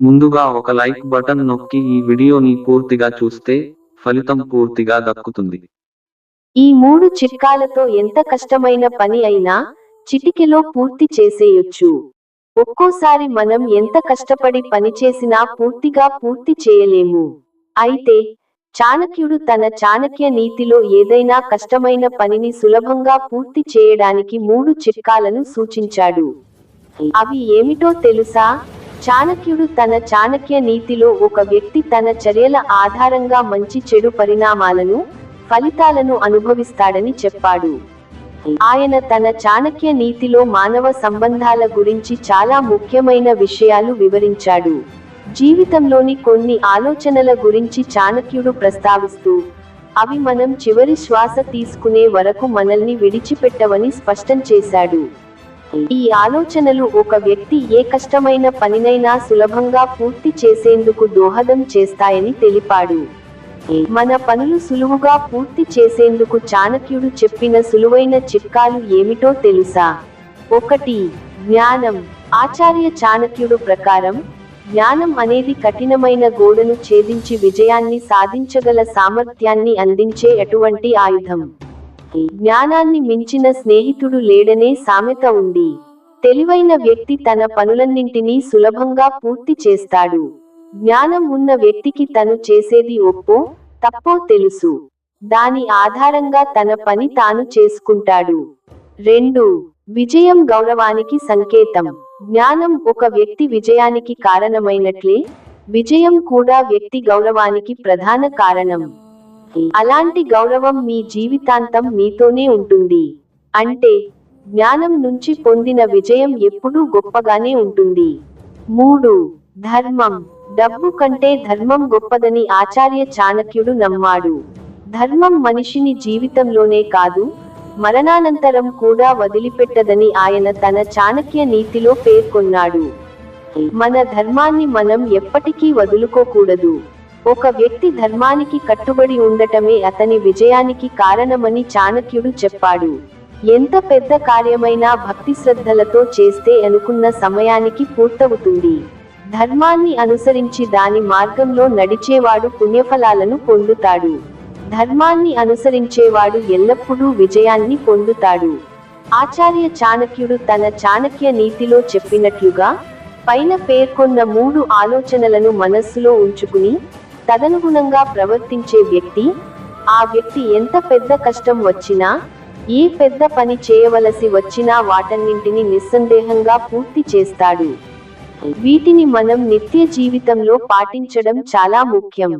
ముందుగా ఒక like button నొక్కి ఈ వీడియోని పూర్తిగా చూస్తే ఫలితం పూర్తిగా దక్కుతుంది. ఈ మూడు చిట్కాలతో ఎంత కష్టమైన పని అయినా చిటికెలో పూర్తి చేసేయొచ్చు. ఒక్కోసారి మనం ఎంత కష్టపడి పనిచేసినా పూర్తిగా పూర్తి చేయలేము. అయితే చాణక్యుడు తన చాణక్య నీతిలో ఏదైనా కష్టమైన పనిని సులభంగా పూర్తి చేయడానికి మూడు చిట్కాలను సూచించాడు. అవి ఏమిటో తెలుసా? చాణక్యుడు తన చాణక్య నీతిలో ఒక వ్యక్తి తన చర్యల ఆధారంగా మంచి చెడు పరిణామాలను ఫలితాలను అనుభవిస్తాడని చెప్పాడు. ఆయన తన చాణక్య నీతిలో మానవ సంబంధాల గురించి చాలా ముఖ్యమైన విషయాలు వివరించాడు. జీవితంలోని కొన్ని ఆలోచనల గురించి చాణక్యుడు ప్రస్తావిస్తూ అవి మనం చివరి శ్వాస తీసుకునే వరకు మనల్ని విడిచిపెట్టవని స్పష్టం చేశాడు. ఈ ఆలోచనలు ఒక వ్యక్తి ఏ కష్టమైన పనినైనా సులభంగా పూర్తి చేసేందుకు దోహదం చేస్తాయని తెలిపాడు. మన పనులు సులువుగా పూర్తి చేసేందుకు చాణక్యుడు చెప్పిన సులువైన చిట్కాలు ఏమిటో తెలుసా? ఒకటి జ్ఞానం. ఆచార్య చాణక్యుడు ప్రకారం జ్ఞానం అనేది కఠినమైన గోడను ఛేదించి విజయాన్ని సాధించగల సామర్థ్యాన్ని అందించే అటువంటి ఆయుధం. జ్ఞానాన్ని మించిన స్నేహితుడు లేడనే సామెత ఉంది. తెలివైన వ్యక్తి తన పనులన్నింటినీ సులభంగా పూర్తి చేస్తాడు. జ్ఞానం ఉన్న వ్యక్తికి తను చేసేది ఒప్పో తప్పో తెలుసు. దాని ఆధారంగా తన పని తాను చేసుకుంటాడు. రెండు విజయం గౌరవానికి సంకేతం. జ్ఞానం ఒక వ్యక్తి విజయానికి కారణమైనట్లే విజయం కూడా వ్యక్తి గౌరవానికి ప్రధాన కారణం. అలాంటి గౌరవం మీ జీవితాంతం మీతోనే ఉంటుంది. అంటే జ్ఞానం నుంచి పొందిన విజయం ఎప్పుడూ గొప్పగానే ఉంటుంది. మూడు ధర్మం. డబ్బు కంటే ధర్మం గొప్పదని ఆచార్య చాణక్యుడు నమ్మాడు. ధర్మం మనిషిని జీవితంలోనే కాదు మరణానంతరం కూడా వదిలిపెట్టదని ఆయన తన చాణక్య నీతిలో పేర్కొన్నాడు. మన ధర్మాన్ని మనం ఎప్పటికీ వదులుకోకూడదు. ఒక వ్యక్తి ధర్మానికి కట్టుబడి ఉండటమే అతని విజయానికి కారణమని చాణక్యుడు చెప్పాడు. ఎంత పెద్ద కార్యమైనా భక్తి శ్రద్ధలతో చేస్తే అనుకున్న సమయానికి పూర్తవుతుంది. ధర్మాన్ని అనుసరించి దాని మార్గంలో నడిచేవాడు పుణ్యఫలాలను పొందుతాడు. ధర్మాన్ని అనుసరించేవాడు ఎల్లప్పుడూ విజయాన్ని పొందుతాడు. ఆచార్య చాణక్యుడు తన చాణక్య నీతిలో చెప్పినట్లుగా పైన పేర్కొన్న మూడు ఆలోచనలను మనస్సులో ఉంచుకుని తదనుగుణంగా ప్రవర్తించే వ్యక్తి ఆ వ్యక్తి ఎంత పెద్ద కష్టం వచ్చినా ఏ పెద్ద పని చేయవలసి వచ్చినా వాటన్నింటిని నిస్సందేహంగా పూర్తి చేస్తాడు. వీటిని మనం నిత్య జీవితంలో పాటించడం చాలా ముఖ్యం.